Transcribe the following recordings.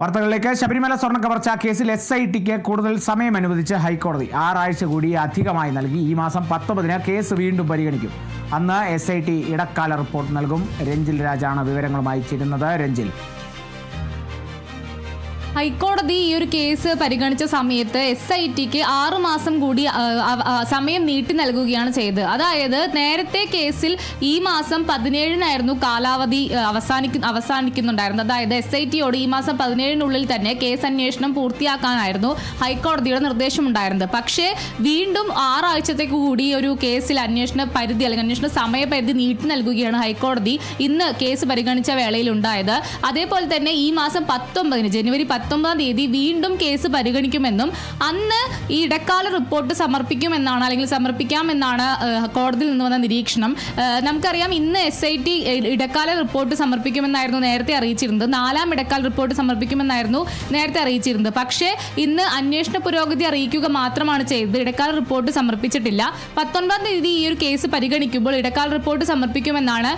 വാർത്തകളിലേക്ക് ശബരിമല സ്വർണ കവർച്ച കേസിൽ എസ് ഐ ടിക്ക് കൂടുതൽ സമയം അനുവദിച്ച് ഹൈക്കോടതി ആറാഴ്ച കൂടി അധികമായി നൽകി. ഈ മാസം പത്തൊമ്പതിന് കേസ് വീണ്ടും പരിഗണിക്കും. അന്ന് എസ് ഐ ടി ഇടക്കാല റിപ്പോർട്ട് നൽകും. രഞ്ജിൽ രാജാണ് വിവരങ്ങളുമായി ചേരുന്നത്. രഞ്ജിൽ. ഹൈക്കോടതി ഈ ഒരു കേസ് പരിഗണിച്ച സമയത്ത് എസ് ഐ ടിക്ക് ആറുമാസം കൂടി സമയം നീട്ടി നൽകുകയാണ് ചെയ്തത്. അതായത് നേരത്തെ കേസിൽ ഈ മാസം പതിനേഴിനായിരുന്നു കാലാവധി അവസാനിക്കു അവസാനിക്കുന്നുണ്ടായിരുന്നത്. അതായത് എസ് ഐ ടിയോട് ഈ മാസം പതിനേഴിനുള്ളിൽ തന്നെ കേസ് അന്വേഷണം പൂർത്തിയാക്കാനായിരുന്നു ഹൈക്കോടതിയുടെ നിർദ്ദേശം ഉണ്ടായിരുന്നത് പക്ഷേ വീണ്ടും ആറാഴ്ചത്തേക്ക് കൂടി ഒരു കേസിൽ അന്വേഷണ പരിധി അല്ലെങ്കിൽ അന്വേഷണ സമയപരിധി നീട്ടി നൽകുകയാണ് ഹൈക്കോടതി ഇന്ന് കേസ് പരിഗണിച്ച വേളയിൽ ഉണ്ടായത്. അതേപോലെ തന്നെ ഈ മാസം പത്തൊമ്പതിന് ജനുവരി പത്തൊമ്പതാം തീയതി വീണ്ടും കേസ് പരിഗണിക്കുമെന്നും അന്ന് ഈ ഇടക്കാല റിപ്പോർട്ട് സമർപ്പിക്കുമെന്നാണ് അല്ലെങ്കിൽ സമർപ്പിക്കാമെന്നാണ് കോടതിയിൽ നിന്ന് വന്ന നിരീക്ഷണം. നമുക്കറിയാം ഇന്ന് എസ് ഐ ടി ഇടക്കാല റിപ്പോർട്ട് സമർപ്പിക്കുമെന്നായിരുന്നു നേരത്തെ അറിയിച്ചിരുന്നത്. നാലാം ഇടക്കാല റിപ്പോർട്ട് സമർപ്പിക്കുമെന്നായിരുന്നു നേരത്തെ അറിയിച്ചിരുന്നത്. പക്ഷേ ഇന്ന് അന്വേഷണ പുരോഗതി അറിയിക്കുക മാത്രമാണ് ചെയ്തത്. ഇടക്കാല റിപ്പോർട്ട് സമർപ്പിച്ചിട്ടില്ല. പത്തൊൻപതാം തീയതി ഈ ഒരു കേസ് പരിഗണിക്കുമ്പോൾ ഇടക്കാല റിപ്പോർട്ട് സമർപ്പിക്കുമെന്നാണ്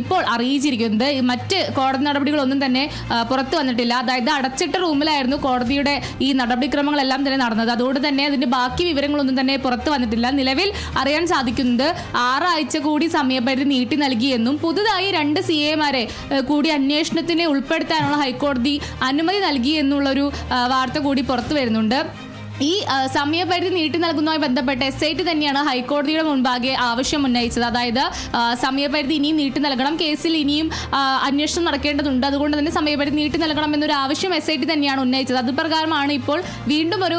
ഇപ്പോൾ അറിയിച്ചിരിക്കുന്നത്. മറ്റ് കോടതി നടപടികളൊന്നും തന്നെ പുറത്തു വന്നിട്ടില്ല. അതായത് അടച്ചിട്ട റൂമിലായിരുന്നു കോടതിയുടെ ഈ നടപടിക്രമങ്ങളെല്ലാം തന്നെ നടന്നത്. അതുകൊണ്ട് തന്നെ അതിന്റെ ബാക്കി വിവരങ്ങളൊന്നും തന്നെ പുറത്തു വന്നിട്ടില്ല. നിലവിൽ അറിയാൻ സാധിക്കുന്നത് ആറാഴ്ച കൂടി സമയപരിധി നീട്ടി നൽകിയെന്നും പുതുതായി രണ്ട് സി എമാരെ കൂടി അന്വേഷണത്തിനെ ഉൾപ്പെടുത്താനുള്ള ഹൈക്കോടതി അനുമതി നൽകി എന്നുള്ളൊരു വാർത്ത കൂടി പുറത്തു വരുന്നുണ്ട്. ഈ സമയപരിധി നീട്ടി നൽകുന്നതുമായി ബന്ധപ്പെട്ട് എസ് ഐ ടി തന്നെയാണ് ഹൈക്കോടതിയുടെ മുൻപാകെ ആവശ്യം ഉന്നയിച്ചത്. അതായത് സമയപരിധി ഇനിയും നീട്ടി നൽകണം. കേസിൽ ഇനിയും അന്വേഷണം നടക്കേണ്ടതുണ്ട്. അതുകൊണ്ട് തന്നെ സമയപരിധി നീട്ടി നൽകണം എന്നൊരു ആവശ്യം എസ് ഐ ടി തന്നെയാണ് ഉന്നയിച്ചത്. അത് പ്രകാരമാണ് ഇപ്പോൾ വീണ്ടും ഒരു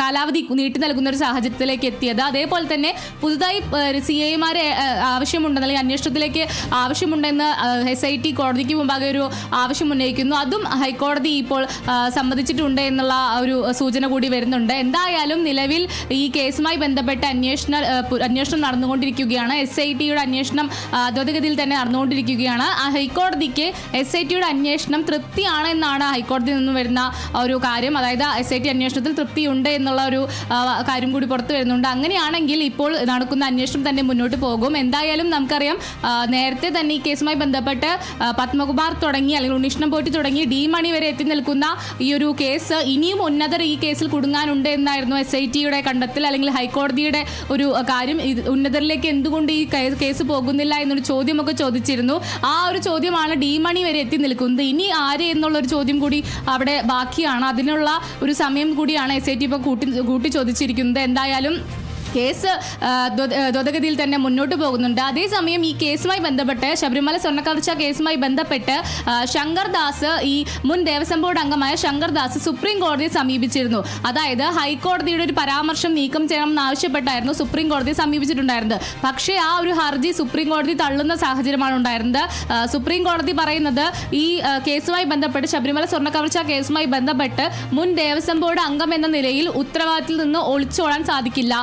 കാലാവധി നീട്ടി നൽകുന്ന ഒരു സാഹചര്യത്തിലേക്ക് എത്തിയത്. അതേപോലെ തന്നെ പുതുതായി സി ഐമാരെ ആവശ്യമുണ്ടെന്ന് അല്ലെങ്കിൽ അന്വേഷണത്തിലേക്ക് ആവശ്യമുണ്ടെന്ന് എസ് ഐ ടി കോടതിക്ക് മുമ്പാകെ ഒരു ആവശ്യം ഉന്നയിക്കുന്നു. അതും ഹൈക്കോടതി ഇപ്പോൾ സമ്മതിച്ചിട്ടുണ്ട് എന്നുള്ള ഒരു സൂചന കൂടി വരുന്നുണ്ട്. എന്തായാലും നിലവിൽ ഈ കേസുമായി ബന്ധപ്പെട്ട അന്വേഷണ അന്വേഷണം നടന്നുകൊണ്ടിരിക്കുകയാണ്. എസ് ഐ ടിയുടെ അന്വേഷണം ദ്രുതഗതിയിൽ തന്നെ നടന്നുകൊണ്ടിരിക്കുകയാണ്. ഹൈക്കോടതിക്ക് എസ് ഐ ടിയുടെ അന്വേഷണം തൃപ്തിയാണ് എന്നാണ് ഹൈക്കോടതിയിൽ നിന്ന് വരുന്ന ഒരു കാര്യം. അതായത് എസ് ഐ ടി അന്വേഷണത്തിൽ തൃപ്തിയുണ്ട് എന്നുള്ള ഒരു കാര്യം കൂടി പുറത്തു വരുന്നുണ്ട്. അങ്ങനെയാണെങ്കിൽ ഇപ്പോൾ നടക്കുന്ന അന്വേഷണം തന്നെ മുന്നോട്ട് പോകും. എന്തായാലും നമുക്കറിയാം നേരത്തെ തന്നെ ഈ കേസുമായി ബന്ധപ്പെട്ട് പത്മകുമാർ തുടങ്ങി അല്ലെങ്കിൽ ഉണ്ണീഷ്ണം പോറ്റി തുടങ്ങി ഡി മണി വരെ എത്തി നിൽക്കുന്ന ഈ ഒരു കേസ് ഇനിയും ഉന്നതർ ഈ കേസിൽ കുടുങ്ങാനുണ്ട് എന്നായിരുന്നു എസ് ഐ ടിയുടെ കണ്ടെത്തൽ അല്ലെങ്കിൽ ഹൈക്കോടതിയുടെ ഒരു കാര്യം. ഉന്നതരിലേക്ക് എന്തുകൊണ്ട് ഈ കേസ് പോകുന്നില്ല എന്നൊരു ചോദ്യമൊക്കെ ചോദിച്ചിരുന്നു. ആ ഒരു ചോദ്യമാണ് ഡി മണി വരെ എത്തി നിൽക്കുന്നത്. ഇനി ആര് എന്നുള്ള ഒരു ചോദ്യം കൂടി അവിടെ ബാക്കിയാണ്. അതിനുള്ള ഒരു സമയം കൂടിയാണ് എസ് ഐ ടി ഇപ്പോൾ കൂട്ടി കൂട്ടി ചോദിച്ചിരിക്കുന്നത്. എന്തായാലും കേസ് ദ്രുതഗതിയിൽ തന്നെ മുന്നോട്ട് പോകുന്നുണ്ട്. അതേസമയം ഈ കേസുമായി ബന്ധപ്പെട്ട് ശബരിമല സ്വർണക്കവർച്ച കേസുമായി ബന്ധപ്പെട്ട് ശങ്കർ ദാസ് ഈ മുൻ ദേവസ്വം ബോർഡ് അംഗമായ ശങ്കർ ദാസ് സുപ്രീം കോടതിയെ സമീപിച്ചിരുന്നു. അതായത് ഹൈക്കോടതിയുടെ ഒരു പരാമർശം നീക്കം ചെയ്യണമെന്ന് ആവശ്യപ്പെട്ടായിരുന്നു സുപ്രീം കോടതിയെ സമീപിച്ചിട്ടുണ്ടായിരുന്നത്. പക്ഷേ ആ ഒരു ഹർജി സുപ്രീം കോടതി തള്ളുന്ന സാഹചര്യമാണ് ഉണ്ടായിരുന്നത്. സുപ്രീം കോടതി പറയുന്നത് ഈ കേസുമായി ബന്ധപ്പെട്ട് ശബരിമല സ്വർണക്കവർച്ച കേസുമായി ബന്ധപ്പെട്ട് മുൻ ദേവസ്വം ബോർഡ് അംഗം എന്ന നിലയിൽ ഉത്തരവാദിത്തത്തിൽ നിന്ന് ഒളിച്ചോടാൻ സാധിക്കില്ല.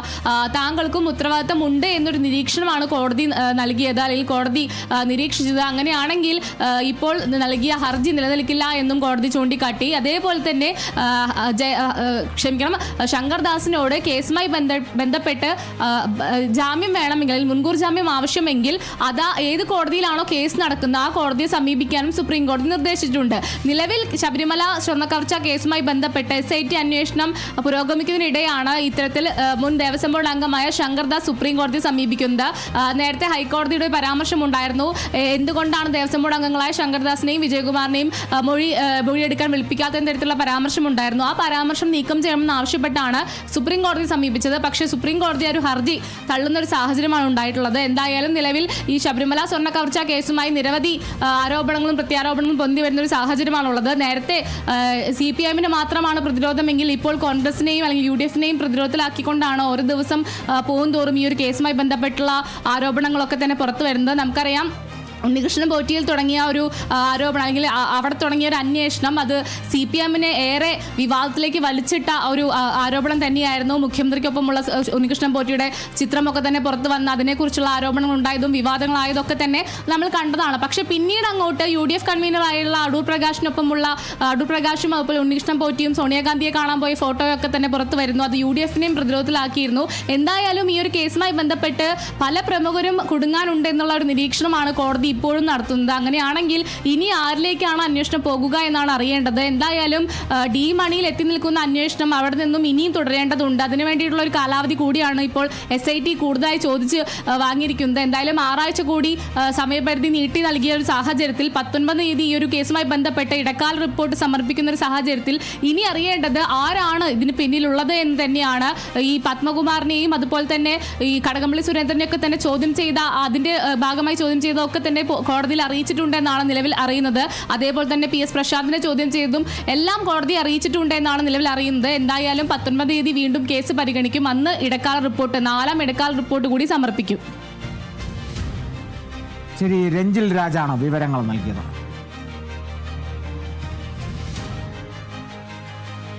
താങ്കൾക്കും ഉത്തരവാദിത്തം ഉണ്ട് എന്നൊരു നിരീക്ഷണമാണ് കോടതി നൽകിയത് അല്ലെങ്കിൽ കോടതി നിരീക്ഷിച്ചത്. അങ്ങനെയാണെങ്കിൽ ഇപ്പോൾ നൽകിയ ഹർജി നിലനിൽക്കില്ല എന്നും കോടതി ചൂണ്ടിക്കാട്ടി. അതേപോലെ തന്നെ ക്ഷമിക്കണം ശങ്കർദാസിനോട് കേസുമായി ബന്ധ ബന്ധപ്പെട്ട് ജാമ്യം വേണമെങ്കിൽ മുൻകൂർ ജാമ്യം ആവശ്യമെങ്കിൽ അതാ ഏത് കോടതിയിലാണോ കേസ് നടക്കുന്നത് ആ കോടതിയെ സമീപിക്കാനും സുപ്രീം കോടതി നിർദ്ദേശിച്ചിട്ടുണ്ട്. നിലവിൽ ശബരിമല സ്വർണക്കവർച്ച കേസുമായി ബന്ധപ്പെട്ട് എസ് ഐ ടി അന്വേഷണം പുരോഗമിക്കുന്നതിനിടെയാണ് ഇത്തരത്തിൽ മുൻ ദേവസ്വം ബോർഡ് അംഗമായ ശങ്കർദാസ് സുപ്രീം കോടതിയെ സമീപിക്കുന്നത്. നേരത്തെ ഹൈക്കോടതിയുടെ ഒരു പരാമർശം ഉണ്ടായിരുന്നു എന്തുകൊണ്ടാണ് ദേവസ്വം ബോർഡ് അംഗങ്ങളായ ശങ്കർദാസിനെയും വിജയകുമാറിനെയും മൊഴി മൊഴിയെടുക്കാൻ വിളിപ്പിക്കാത്ത തരത്തിലുള്ള പരാമർശം ഉണ്ടായിരുന്നു ആ പരാമർശം നീക്കം ചെയ്യണമെന്ന് ആവശ്യപ്പെട്ടാണ് സുപ്രീം കോടതി സമീപിച്ചത്. പക്ഷേ സുപ്രീം കോടതി ഒരു ഹർജി തള്ളുന്ന ഒരു സാഹചര്യമാണ് ഉണ്ടായിട്ടുള്ളത്. എന്തായാലും നിലവിൽ ഈ ശബരിമല സ്വർണ കവർച്ച കേസുമായി നിരവധി ആരോപണങ്ങളും പ്രത്യാരോപണങ്ങളും പൊന്തി വരുന്ന ഒരു സാഹചര്യമാണുള്ളത്. നേരത്തെ സി പി എമ്മിന് മാത്രമാണ് പ്രതിരോധമെങ്കിൽ ഇപ്പോൾ കോൺഗ്രസിനെയും അല്ലെങ്കിൽ യു ഡി എഫിനെയും പ്രതിരോധത്തിലാക്കിക്കൊണ്ടാണ് ഓരോ ദിവസം ആ, പോകും തോറും ഈ ഒരു കേസുമായി ബന്ധപ്പെട്ടുള്ള ആരോപണങ്ങളൊക്കെ തന്നെ പുറത്തു വരുന്നത് നമുക്കറിയാം. ഉണ്ണികൃഷ്ണൻ പോറ്റിയിൽ തുടങ്ങിയ ഒരു ആരോപണം അല്ലെങ്കിൽ അവിടെ തുടങ്ങിയ ഒരു അന്വേഷണം അത് സി പി എമ്മിനെ ഏറെ വിവാദത്തിലേക്ക് വലിച്ചിട്ട ഒരു ആരോപണം തന്നെയായിരുന്നു. മുഖ്യമന്ത്രിക്കൊപ്പമുള്ള ഉണ്ണികൃഷ്ണൻ പോറ്റിയുടെ ചിത്രമൊക്കെ തന്നെ പുറത്തു വന്ന അതിനെക്കുറിച്ചുള്ള ആരോപണങ്ങൾ ഉണ്ടായതും വിവാദങ്ങളായതൊക്കെ തന്നെ നമ്മൾ കണ്ടതാണ്. പക്ഷേ പിന്നീട് അങ്ങോട്ട് യു ഡി എഫ് കൺവീനറായുള്ള അടൂർ പ്രകാശിനൊപ്പമുള്ള അടൂർ പ്രകാശും അതുപോലെ ഉണ്ണികൃഷ്ണൻ പോറ്റിയും സോണിയാഗാന്ധിയെ കാണാൻ പോയ ഫോട്ടോയൊക്കെ തന്നെ പുറത്തു വരുന്നു. അത് യു ഡി എഫിനെയും പ്രതിരോധത്തിലാക്കിയിരുന്നു. എന്തായാലും ഈ ഒരു കേസുമായി ബന്ധപ്പെട്ട് പല പ്രമുഖരും കുടുങ്ങാനുണ്ടെന്നുള്ള ഒരു നിരീക്ഷണമാണ് കോടതി ഇപ്പോഴും നടത്തുന്നത്. അങ്ങനെയാണെങ്കിൽ ഇനി ആരിലേക്കാണ് അന്വേഷണം പോകുക എന്നാണ് അറിയേണ്ടത്. എന്തായാലും ഡി മണിയിൽ എത്തി നിൽക്കുന്ന അന്വേഷണം അവിടെ നിന്നും ഇനിയും തുടരേണ്ടതുണ്ട്. അതിനു വേണ്ടിയിട്ടുള്ള ഒരു കാലാവധി കൂടിയാണ് ഇപ്പോൾ എസ് ഐ ടി കൂടുതലായി ചോദിച്ച് വാങ്ങിയിരിക്കുന്നത്. എന്തായാലും ആറാഴ്ച കൂടി സമയപരിധി നീട്ടി നൽകിയ ഒരു സാഹചര്യത്തിൽ പത്തൊൻപത് തീയതി ഈ ഒരു കേസുമായി ബന്ധപ്പെട്ട് ഇടക്കാല റിപ്പോർട്ട് സമർപ്പിക്കുന്ന ഒരു സാഹചര്യത്തിൽ ഇനി അറിയേണ്ടത് ആരാണ് ഇതിന് പിന്നിലുള്ളത് എന്ന് തന്നെയാണ് ഈ പത്മകുമാറിനെയും അതുപോലെ തന്നെ ഈ കടകംപള്ളി സുരേന്ദ്രനെയൊക്കെ തന്നെ ചോദ്യം ചെയ്ത അതിന്റെ ഭാഗമായി ചോദ്യം ചെയ്തതൊക്കെ തന്നെ പോ- കോടതിയിൽ അറിയിച്ചിട്ടുണ്ടെന്നാണ് നിലവിൽ അറിയുന്നത്. അതേപോലെ തന്നെ പി എസ് പ്രശാന്തിനെ ചോദ്യം ചെയ്തതും എല്ലാം കോടതി അറിയിച്ചിട്ടുണ്ട് എന്നാണ് നിലവിൽ അറിയുന്നത്. എന്തായാലും പത്തൊൻപത് തീയതി വീണ്ടും കേസ് പരിഗണിക്കും. അന്ന് ഇടക്കാല റിപ്പോർട്ട് നാലാം ഇടക്കാല റിപ്പോർട്ട് കൂടി സമർപ്പിക്കും. ശരി രഞ്ജിൽ രാജാണ് വിവരങ്ങൾ നൽകിയത്.